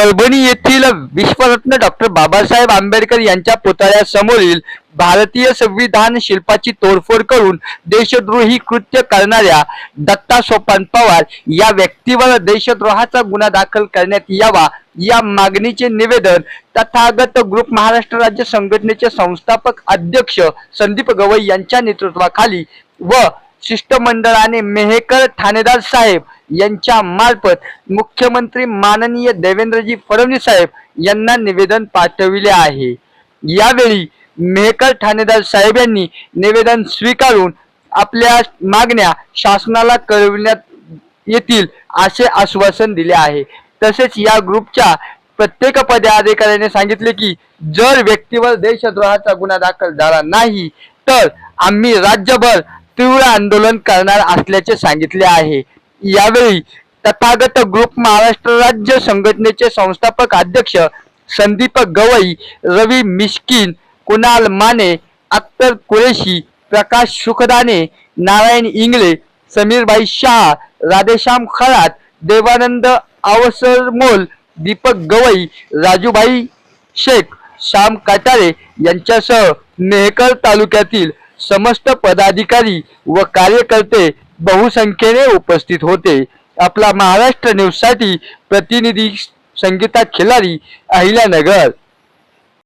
परभणी येथील विश्वरत्न डॉक्टर बाबासाहेब आंबेडकर यांच्या पुतळ्यासमोरील भारतीय संविधान शिल्पाची तोडफोड करून देशद्रोही कृत्य करणाऱ्या दत्ता सोपान पवार या व्यक्तीवर देशद्रोहाचा गुन्हा दाखल करण्यात यावा या मागणीचे निवेदन तथागत ग्रुप महाराष्ट्र राज्य संघटनेचे संस्थापक अध्यक्ष संदीप गवई यांच्या नेतृत्वाखाली व शिष्टमंडळाने मेहेकर ठाणेदार साहेब यांच्या मार्फत मुख्यमंत्री माननीय देवेंद्रजी फडणवीस साहेब यांना निवेदन पाठविले आहे. यावेळी मेहकर ठाणेदार साहेब यांनी निवेदन स्वीकारून आपल्या मागण्या शासनाला कळविण्यात येतील असे आश्वासन दिले आहे. तसेच या ग्रुपच्या प्रत्येक पदाधिकाऱ्याने सांगितले की जर व्यक्तीवर देशद्रोहाचा गुन्हा दाखल झाला नाही तर आम्ही राज्यभर तीव्र आंदोलन करणार असल्याचे सांगितले आहे. यावेळी तथागत ग्रुप महाराष्ट्र राज्य संघटनेचे संस्थापक अध्यक्ष संदीप गवई रवी मिस्किन कुणाल माने अख्तर कुरेशी प्रकाश सुखदाने नारायण इंगळे समीरभाई शाह राधेश्याम खरात देवानंद आवसरमोल दीपक गवई राजूभाई शेख श्याम काटारे यांच्यासह मेहकर तालुक्यातील समस्त पदाधिकारी व कार्यकर्ते बहुसंख्येने उपस्थित होते. आपला महाराष्ट्र न्यूजसाठी प्रतिनिधी संगीता खिलारी अहिल्यानगर.